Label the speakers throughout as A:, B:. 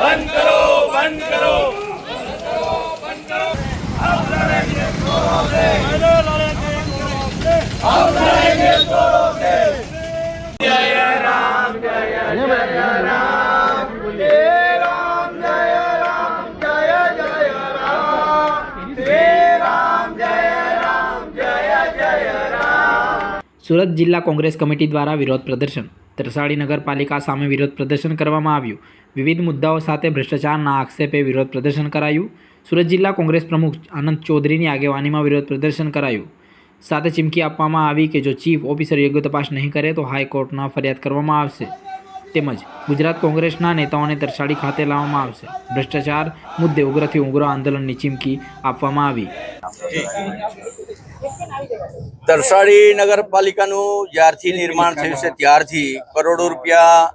A: બંધ
B: સુરત જિલ્લા કોંગ્રેસ કમિટી દ્વારા વિરોધ પ્રદર્શન. તરસાડી નગરપાલિકા સામે વિરોધ પ્રદર્શન કરવામાં આવ્યું. વિવિધ મુદ્દાઓ સાથે ભ્રષ્ટાચારના આક્ષેપે વિરોધ પ્રદર્શન કરાયું. સુરત જિલ્લા કોંગ્રેસ પ્રમુખ આનંદ ચૌધરીની આગેવાનીમાં વિરોધ પ્રદર્શન કરાયું. સાથે ચીમકી આપવામાં આવી કે જો ચીફ ઓફિસર યોગ્ય તપાસ નહીં કરે તો હાઈકોર્ટમાં ફરિયાદ કરવામાં આવશે. તેમજ ગુજરાત કોંગ્રેસના નેતાઓને તરસાડી ખાતે લાવવામાં આવશે. ભ્રષ્ટાચાર મુદ્દે ઉગ્રથી ઉગ્ર આંદોલનની ચીમકી આપવામાં આવી.
C: તરસાડી નગરપાલિકાનું જ્યારથી નિર્માણ થયું છે, ત્યારથી કરોડો રૂપિયા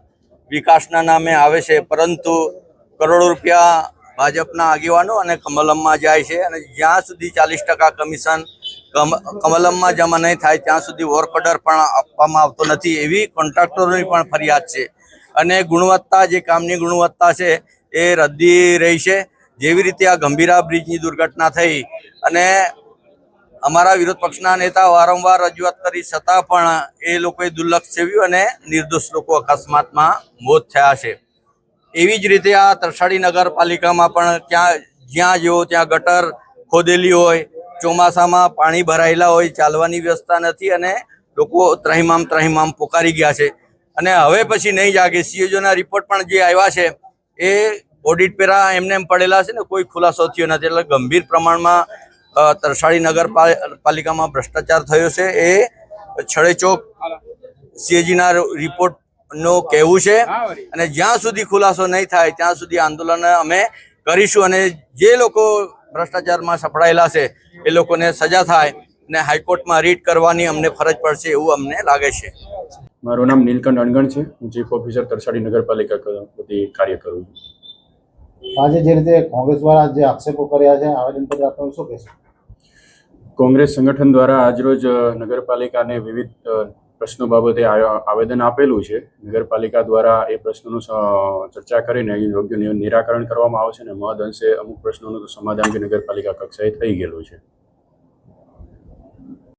C: વિકાસના નામે આવે છે, પરંતુ કરોડો રૂપિયા ભાજપના આગેવાનો અને કમલમમાં જાય છે અને જ્યાં સુધી ચાલીસ ટકા કમિશન કમ- કમલમમાં જમા નહીં થાય, ત્યાં સુધી વર્ક ઓર્ડર પણ આપવામાં આવતો નથી, એવી કોન્ટ્રાક્ટરોની પણ ફરિયાદ છે. અને ગુણવત્તા, જે કામની ગુણવત્તા છે, એ રદ્દી રહી છે. જેવી રીતે આ ગંભીરા બ્રિજની દુર્ઘટના થઈ અને અમારા વિરોધ પક્ષના નેતા વારંવાર રજૂઆત કરી, છતાં પણ એ લોકોએ દુર્લક્ષ સેવ્યું અને નિર્દોષ લોકો અકસ્માતમાં મોત થયા છે. એવી જ રીતે આ તરસાડી નગરપાલિકામાં પણ ત્યાં જ્યાં જેવો ત્યાં ગટર ખોદેલી હોય, ચોમાસામાં પાણી ભરાયેલા હોય, ચાલવાની વ્યવસ્થા નથી અને લોકો ત્રહીમામ ત્રહીમામ પોકારી ગયા છે. અને હવે પછી નહીં જાગે. સીએજોના રિપોર્ટ પણ જે આવ્યા છે, એ ઓડિટ પેરા એમને એમ પડેલા છે ને, કોઈ ખુલાસો થયો નથી. એટલે ગંભીર પ્રમાણમાં તરસાડી નગરપાલિકામાં ભ્રષ્ટાચાર થયો છે. એ છડેચોક સીએજીના રિપોર્ટનો કહેવું છે. અને જ્યાં સુધી ખુલાસો નહીં થાય, ત્યાં સુધી આંદોલન અમે કરીશું. અને જે લોકો ભ્રષ્ટાચારમાં સફળાયેલા છે, એ લોકોને સજા થાય અને હાઈકોર્ટમાં રીટ કરવાની અમને ફરજ પડશે એવું અમને લાગે છે.
D: મારું નામ નીલકંઠ અણગણ છે. હું ચીફ ઓફિસર તરસાડી નગરપાલિકા બધી કાર્ય કરું છું.
E: આજે જે રીતે કોંગ્રેસ દ્વારા જે આક્ષેપો કર્યા છે આવેદનપત્ર આપવાનું શું કહેશો?
D: કોંગ્રેસ સંગઠન દ્વારા આજરોજ નગરપાલિકાને વિવિધ પ્રશ્નો બાબતે આવેદન આપેલું છે. નગરપાલિકા દ્વારા એ પ્રશ્નોનું ચર્ચા કરીને યોગ્ય નિરાકરણ કરવામાં આવશે અને મહદ અંશે અમુક પ્રશ્નોનું સમાધાન બી નગરપાલિકા કક્ષાએ થઈ ગયેલું છે.